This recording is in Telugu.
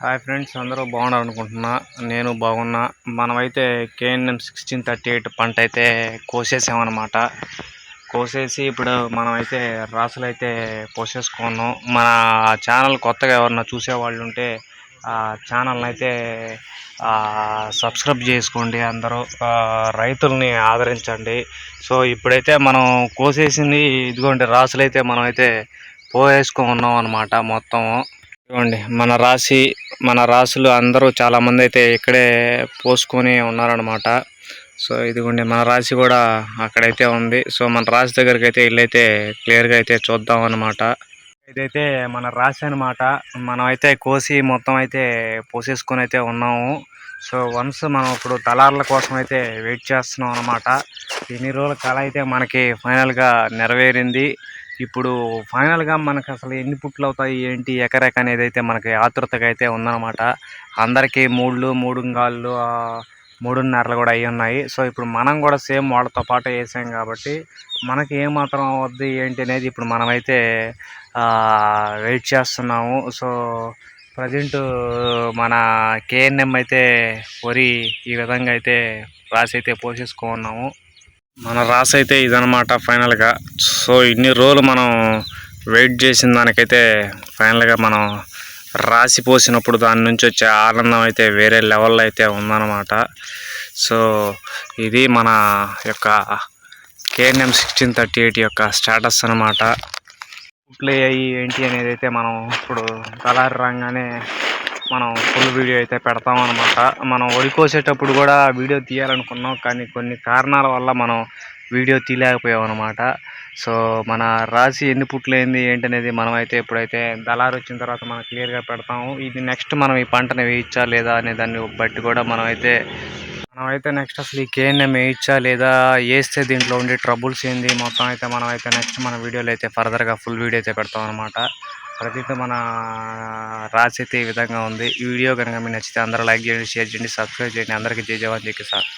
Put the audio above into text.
హాయ్ ఫ్రెండ్స్ అందరూ బాగున్నారు అనుకుంటున్నా. నేను బాగున్నా. మనమైతే కేఎన్ఎం సిక్స్టీన్ థర్టీ ఎయిట్ పంట అయితే కోసేసామన్నమాట. కోసేసి ఇప్పుడు మనమైతే రాసులు అయితే పోసేసుకున్నాం. మన ఛానల్ కొత్తగా ఎవరన్నా చూసేవాళ్ళు ఉంటే ఆ ఛానల్ని అయితే సబ్స్క్రైబ్ చేసుకోండి అందరూ. రైతుల్ని ఆదరించండి. సో ఇప్పుడైతే మనం కోసేసింది ఇదిగోండి రాసులు అయితే మనం పోసేసుకున్నాం అనమాట మొత్తము. ఇదిగోండి మన రాశి మన రాసులు అందరూ చాలా మంది అయితే ఇక్కడే పోసుకొని ఉన్నారనమాట సో ఇదిగోండి మన రాశి కూడా అక్కడైతే ఉంది. సో మన రాశి దగ్గరికి అయితే ఇల్లైతే క్లియర్గా అయితే చూద్దాం అనమాట ఇదైతే మన రాశి అనమాట మనం అయితే కోసి మొత్తం అయితే పోసేసుకొని అయితే ఉన్నాము. సో వన్స్ మనం ఇప్పుడు దళారుల కోసం అయితే వెయిట్ చేస్తున్నాం అనమాట ఇన్ని రోజుల కళ అయితే మనకి ఫైనల్గా నెరవేరింది. ఇప్పుడు ఫైనల్గా మనకు అసలు ఎన్ని పుట్లు అవుతాయి ఏంటి ఎకరెక అనేది అయితే మనకి ఆతృతగా అయితే ఉందన్నమాట. అందరికీ మూడులు మూడుంగాళ్ళు మూడున్నరలు కూడా అయి ఉన్నాయి. సో ఇప్పుడు మనం కూడా సేమ్ వాళ్ళతో పాటు వేసాం కాబట్టి మనకి ఏమాత్రం అవద్ది ఏంటి అనేది ఇప్పుడు మనమైతే వెయిట్ చేస్తున్నాము. సో ప్రజెంట్ మన కేఎన్ఎం అయితే వరి ఈ విధంగా అయితే రాసి అయితే పోసేసుకున్నాము. మన రాసి అయితే ఇదనమాట ఫైనల్గా సో ఇన్ని రోజులు మనం వెయిట్ చేసిన దానికైతే ఫైనల్గా మనం రాసి పోసినప్పుడు దాని నుంచి వచ్చే ఆనందం అయితే వేరే లెవెల్లో అయితే ఉందన్నమాట. సో ఇది మన యొక్క కేఎన్ఎం సిక్స్టీన్ థర్టీ ఎయిట్ యొక్క స్టేటస్ అనమాట ప్లే అయ్యి ఏంటి అనేది అయితే మనం ఇప్పుడు కలర్ రాగానే మనం ఫుల్ వీడియో అయితే పెడతాం అనమాట మనం వరి కోసేటప్పుడు కూడా వీడియో తీయాలనుకున్నాం కానీ కొన్ని కారణాల వల్ల మనం వీడియో తీయలేకపోయాం అనమాట సో మన రాశి ఎన్ని పుట్లైంది ఏంటి అనేది మనమైతే ఇప్పుడైతే దళారు వచ్చిన తర్వాత మనం క్లియర్గా పెడతాము ఇది నెక్స్ట్ మనం ఈ పంటను వేయించా లేదా అనే దాన్ని బట్టి కూడా మనమైతే మనమైతే నెక్స్ట్ అసలు ఈ కేఎన్ఎం వేయించా లేదా వేస్తే దీంట్లో ఉండే ట్రబుల్స్ ఏంది మొత్తం అయితే మనం అయితే నెక్స్ట్ మన వీడియోలో అయితే ఫర్దర్గా ఫుల్ వీడియో అయితే పెడతాం అనమాట ప్రతిదీ మన రాసి అయితే ఈ విధంగా ఉంది. ఈ వీడియో కనుక మీకు నచ్చితే అందరూ లైక్ చేయండి షేర్ చేయండి సబ్స్క్రైబ్ చేయండి. అందరికీ జై జవాన్ జై కిసాన్.